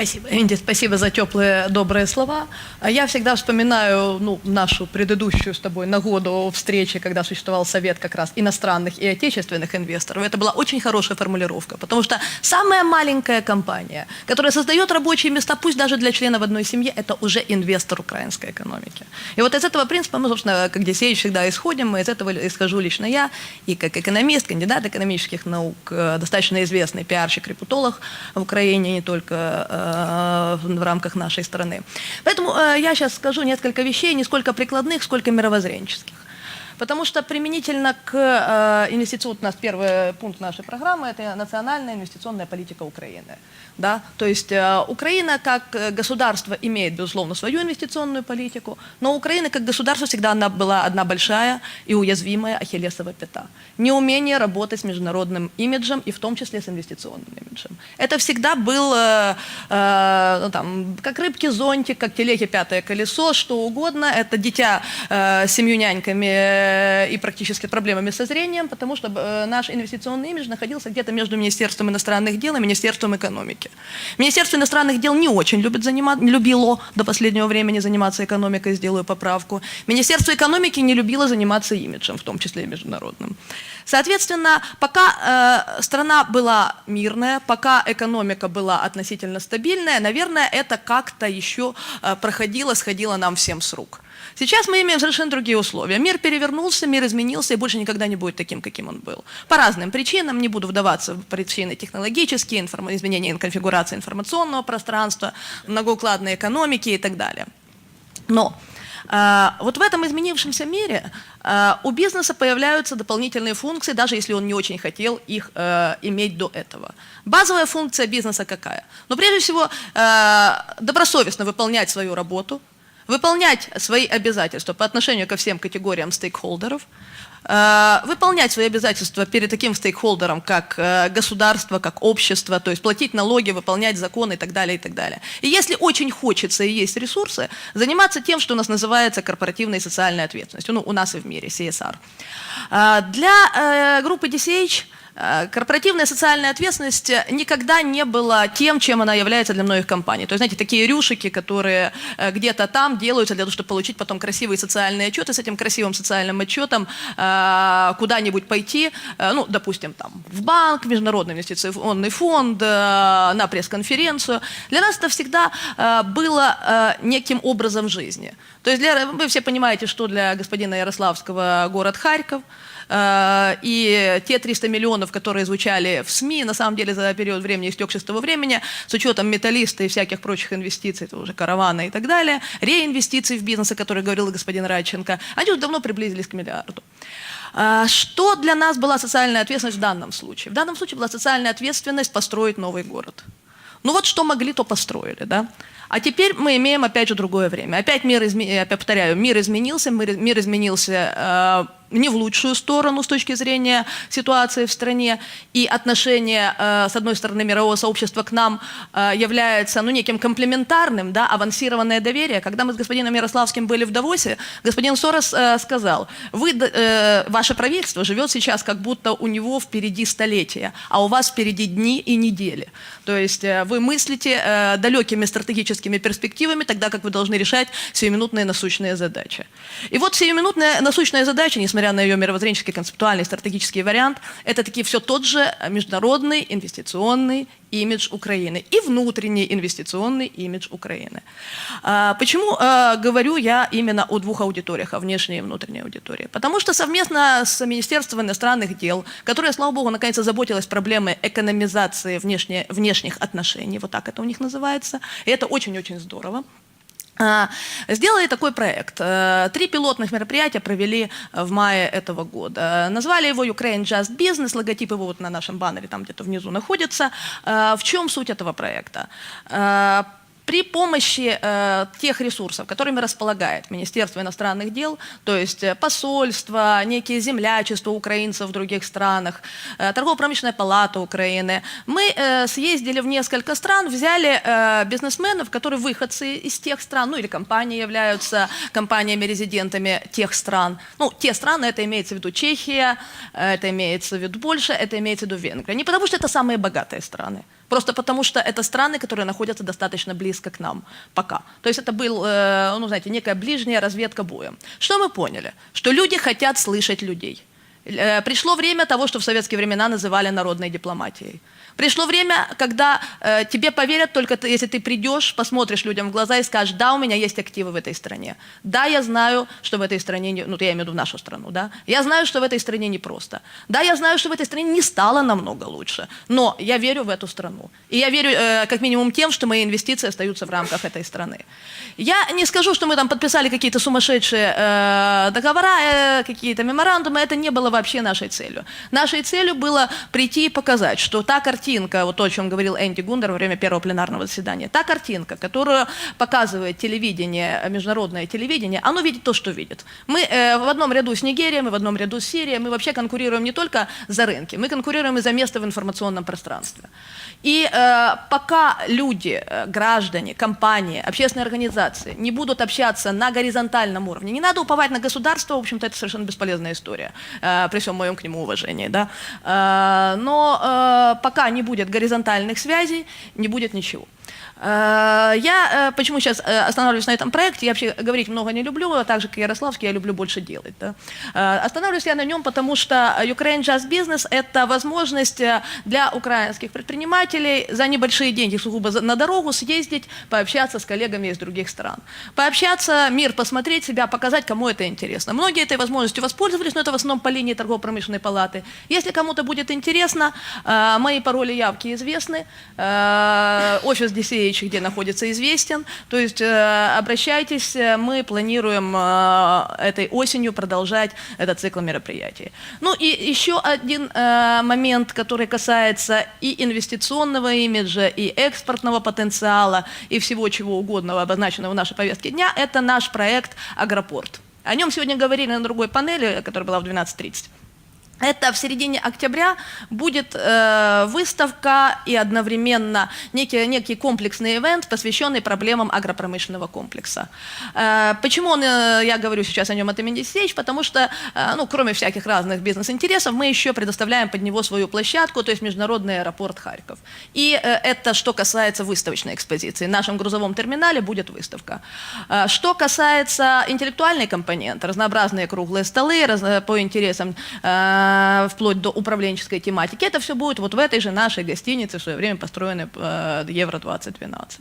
Спасибо, Инди, спасибо за теплые, добрые слова. Я всегда вспоминаю ну, нашу предыдущую с тобой нагоду встречи, когда существовал совет как раз иностранных и отечественных инвесторов. Это была очень хорошая формулировка, потому что самая маленькая компания, которая создает рабочие места, пусть даже для членов одной семьи, это уже инвестор украинской экономики. И вот из этого принципа мы, собственно, как Десеевич, всегда исходим, мы из этого исхожу лично я, и как экономист, кандидат экономических наук, э, достаточно известный пиарщик, репутолог в Украине, не только э, в рамках нашей страны. Поэтому э, я сейчас скажу несколько вещей, не сколько прикладных, сколько мировоззренческих. Потому что применительно к э, инвестиционному, у нас первый пункт нашей программы, это национальная инвестиционная политика Украины. Да? То есть э, Украина как э, государство имеет, безусловно, свою инвестиционную политику, но Украина как государство всегда она была одна большая и уязвимая ахиллесова пята. Неумение работать с международным имиджем и в том числе с инвестиционным имиджем. Это всегда был, э, ну, там, как рыбки зонтик, как телеги пятое колесо, что угодно. Это дитя э, с семью няньками и практически проблемами со зрением, потому что э, наш инвестиционный имидж находился где-то между Министерством иностранных дел и Министерством экономики. Министерство иностранных дел не очень любит заниматься, любило до последнего времени заниматься экономикой, сделаю поправку. Министерство экономики не любило заниматься имиджем, в том числе и международным. Соответственно, пока э, страна была мирная, пока экономика была относительно стабильная, наверное, это как-то еще э, проходило, сходило нам всем с рук. Сейчас мы имеем совершенно другие условия. Мир перевернулся, мир изменился и больше никогда не будет таким, каким он был. По разным причинам, не буду вдаваться в причины технологические, информ... изменения конфигурации информационного пространства, многоукладной экономики и так далее. Но э, вот в этом изменившемся мире э, у бизнеса появляются дополнительные функции, даже если он не очень хотел их э, иметь до этого. Базовая функция бизнеса какая? Ну, прежде всего, добросовестно выполнять свою работу, выполнять свои обязательства по отношению ко всем категориям стейкхолдеров, э, выполнять свои обязательства перед таким стейкхолдером, как э, государство, как общество, то есть платить налоги, выполнять законы и так далее, и так далее. И если очень хочется и есть ресурсы, заниматься тем, что у нас называется корпоративной социальной ответственностью, ну, у нас и в мире, CSR. Э, Для группы DCH Корпоративная социальная ответственность никогда не была тем, чем она является для многих компаний. То есть, знаете, такие рюшики, которые э, где-то там делаются для того, чтобы получить потом красивый социальный отчет, и с этим красивым социальным отчетом э, куда-нибудь пойти, э, ну, допустим, там, в банк, Международный инвестиционный фонд, э, на пресс-конференцию. Для нас это всегда э, было э, неким образом жизни. То есть для, вы все понимаете, что для господина Ярославского город Харьков – Э, и те 300 миллионов, которые звучали в СМИ, на самом деле за период времени, истекший с того времени, с учетом металлиста и всяких прочих инвестиций, это уже караваны и так далее, реинвестиций в бизнес, о которых говорил господин Радченко, они уже давно приблизились к миллиарду. Э, Что для нас была социальная ответственность в данном случае? В данном случае была социальная ответственность построить новый город. Ну вот что могли, то построили, да? А теперь мы имеем опять же другое время. Опять мир, изме... опять повторяю, мир изменился, мир, мир изменился э, не в лучшую сторону с точки зрения ситуации в стране, и отношение, э, с одной стороны, мирового сообщества к нам э, является ну, неким комплементарным, да, авансированное доверие. Когда мы с господином Ярославским были в Давосе, господин Сорос э, сказал, вы, э, ваше правительство живет сейчас, как будто у него впереди столетия, а у вас впереди дни и недели. То есть э, вы мыслите э, далекими стратегическими перспективами, тогда как вы должны решать сиюминутные насущные задачи. И вот сиюминутная насущная задача, несмотря на ее мировоззренческий, концептуальный, стратегический вариант, это таки все тот же международный инвестиционный имидж Украины и внутренний инвестиционный имидж Украины. А, почему а, говорю я именно о двух аудиториях, о внешней и внутренней аудитории? Потому что совместно с Министерством иностранных дел, которое, слава богу, наконец заботилось проблемой экономизации внешне, внешних отношений, вот так это у них называется, и это очень-очень здорово, сделали такой проект. Э, три пилотных мероприятия провели в мае этого года. Назвали его Ukraine Just Business, логотип его вот на нашем баннере там где-то внизу находится. Э, в чем суть этого проекта? При помощи э, тех ресурсов, которыми располагает Министерство иностранных дел, то есть э, посольство, некие землячества украинцев в других странах, э, торгово-промышленная палата Украины, мы э, съездили в несколько стран, взяли э, бизнесменов, которые выходцы из тех стран, ну или компании являются компаниями-резидентами тех стран. Ну, те страны, это имеется в виду Чехия, э, это имеется в виду Польша, это имеется в виду Венгрия. Не потому что это самые богатые страны, Просто потому, что это страны, которые находятся достаточно близко к нам пока. То есть это был, э, ну, знаете, некая ближняя разведка боем. Что мы поняли? Что люди хотят слышать людей. Э, Пришло время того, что в советские времена называли народной дипломатией. Пришло время, когда э, тебе поверят только ты, если ты придешь, посмотришь людям в глаза и скажешь, да, у меня есть активы в этой стране. Да, я знаю, что в этой стране, не, ну, я имею в виду в нашу страну, да. Я знаю, что в этой стране непросто. Да, я знаю, что в этой стране не стало намного лучше. Но я верю в эту страну. И я верю, э, как минимум, тем, что мои инвестиции остаются в рамках этой страны. Я не скажу, что мы там подписали какие-то сумасшедшие э, договора, э, какие-то меморандумы. Это не было вообще нашей целью. Нашей целью было прийти и показать, что та картинка, вот то, о чем говорил Энди Гундер во время первого пленарного заседания, та картинка, которую показывает телевидение, международное телевидение, оно видит то, что видит. Мы э, в одном ряду с Нигерией, мы в одном ряду с Сирией, мы вообще конкурируем не только за рынки, мы конкурируем и за место в информационном пространстве. И э, пока люди, э, граждане, компании, общественные организации не будут общаться на горизонтальном уровне, не надо уповать на государство, в общем-то, это совершенно бесполезная история, э, при всем моем к нему уважении, да. Э, но э, пока не будет горизонтальных связей, не будет ничего. Э, Я э, почему сейчас э, останавливаюсь на этом проекте? Я вообще говорить много не люблю, а так же, как Ярославский, я люблю больше делать. Да? Останавливаюсь я на нем, потому что Ukraine Just Business – это возможность для украинских предпринимателей за небольшие деньги, сугубо на дорогу съездить, пообщаться с коллегами из других стран. Пообщаться, мир посмотреть себя, показать, кому это интересно. Многие этой возможностью воспользовались, но это в основном по линии торгово-промышленной палаты. Если кому-то будет интересно, мои пароли явки известны, офис DCH, где находится, известен. То есть э, обращайтесь, э, мы планируем э, этой осенью продолжать этот цикл мероприятий. Ну и еще один момент, который касается и инвестиционного имиджа, и экспортного потенциала, и всего чего угодного, обозначенного в нашей повестке дня, это наш проект «Агропорт». О нем сегодня говорили на другой панели, которая была в 12.30. Это в середине октября будет э, выставка и одновременно некий, некий комплексный ивент, посвященный проблемам агропромышленного комплекса. Э, почему он, э, я говорю сейчас о нем, это Миндисеич? Потому что, э, ну, кроме всяких разных бизнес-интересов, мы еще предоставляем под него свою площадку, то есть Международный аэропорт Харьков. И э, это что касается выставочной экспозиции. В нашем грузовом терминале будет выставка. Э, что касается интеллектуальной компоненты, разнообразные круглые столы раз- э, по интересам э, вплоть до управленческой тематики. Это все будет вот в этой же нашей гостинице, в свое время построенной э, Евро-2012.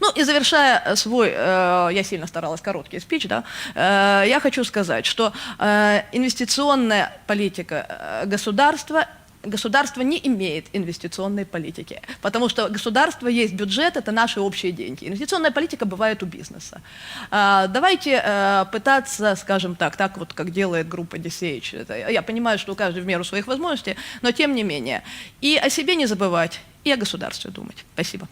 Ну и завершая э, свой, э, я сильно старалась, короткий спич, да, э, я хочу сказать, что э, инвестиционная политика э, государства Государство не имеет инвестиционной политики, потому что государство есть бюджет, это наши общие деньги. Инвестиционная политика бывает у бизнеса. А, Давайте э, пытаться, скажем так, так вот, как делает группа DCH. Это, я понимаю, что у каждого в меру своих возможностей, но тем не менее. И о себе не забывать, и о государстве думать. Спасибо.